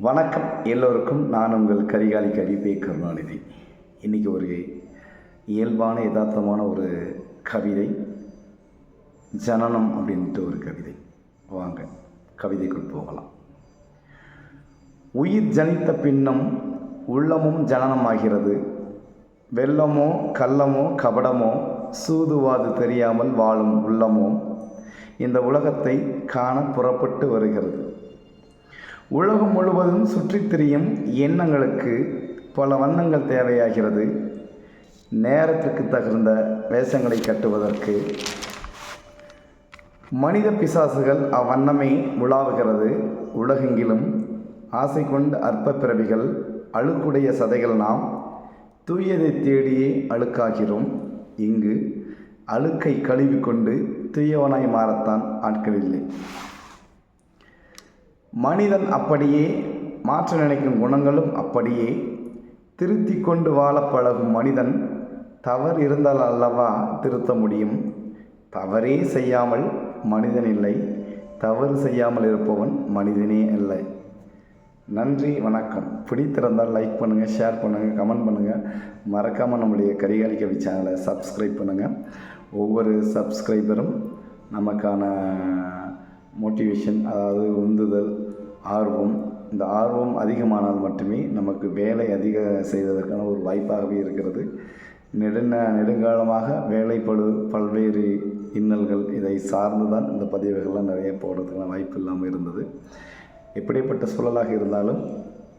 வணக்கம். எல்லோருக்கும் நான் உங்கள் கரிகாலி கவி பே. கருணாநிதி. இன்றைக்கி ஒரு இயல்பான யதார்த்தமான ஒரு கவிதை. ஜனனம் அப்படின்ட்டு ஒரு கவிதை. வாங்க கவிதைக்குள் போகலாம். உயிர் ஜனித்த பின்னம் உள்ளமும் ஜனனமாகிறது. வெள்ளமோ கள்ளமோ கபடமோ சூதுவாது தெரியாமல் வாழும் உள்ளமோ இந்த உலகத்தை காண புறப்பட்டு வருகிறது. உலகம் முழுவதும் சுற்றித் திரியும் எண்ணங்களுக்கு பல வண்ணங்கள் தேவையாகிறது. நேரத்திற்கு தகுந்த வேஷங்களை கட்டுவதற்கு மனித பிசாசுகள் அவ்வண்ணமே உலாவுகிறது. உலகெங்கிலும் ஆசை கொண்ட அற்ப பிறவிகள் அழுக்குடைய சதைகள் நாம் தூயதை தேடியே அழுக்காகிறோம். இங்கு அழுக்கை கழுவிக்கொண்டு தூயவனாய் மாறத்தான் ஆட்கள் இல்லை. மனிதன் அப்படியே மாற்ற நினைக்கும் குணங்களும் அப்படியே திருத்தி கொண்டு வாழ பழகும் மனிதன் தவறு இருந்தால் அல்லவா திருத்த முடியும்? தவறே செய்யாமல் மனிதன் இல்லை தவறு செய்யாமல் இருப்பவன் மனிதனே இல்லை. நன்றி வணக்கம். பிடித்திருந்தால் லைக் பண்ணுங்கள் ஷேர் பண்ணுங்கள் கமெண்ட் பண்ணுங்கள் மறக்காமல் நம்முடைய கரிகாலி கவி சேனலை சப்ஸ்கிரைப் பண்ணுங்கள் ஒவ்வொரு சப்ஸ்கிரைபரும் நமக்கான மோட்டிவேஷன் அதாவது உந்துதல் ஆர்வம். இந்த ஆர்வம் அதிகமானால் மட்டுமே நமக்கு வேலை அதிக செய்வதற்கான ஒரு வாய்ப்பாகவே இருக்கிறது. நெடுந நெடுங்காலமாக வேலைப்படு பல்வேறு இன்னல்கள் இதை சார்ந்து தான் இந்த பதிவுகள்லாம் நிறைய போடுறதுக்கான வாய்ப்பு இல்லாமல் இருந்தது. எப்படிப்பட்ட சூழலாக இருந்தாலும்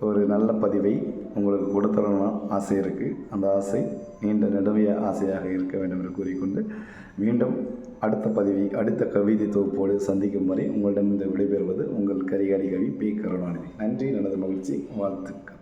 ஒரு நல்ல பதிவை உங்களுக்கு கொடுத்துடணும் ஆசை இருக்குது அந்த ஆசை நீண்ட நடுவிய ஆசையாக இருக்க வேண்டும் என்று கூறிக்கொண்டு மீண்டும் அடுத்த பதவி அடுத்த கவிதை தொகுப்போடு சந்திக்கும் வரை உங்களிடம் இந்த விடைபெறுவது உங்கள் கரிகாரி கவி பி. கருணாநிதி. நன்றி எனது மகிழ்ச்சி வாழ்த்துக்கள்.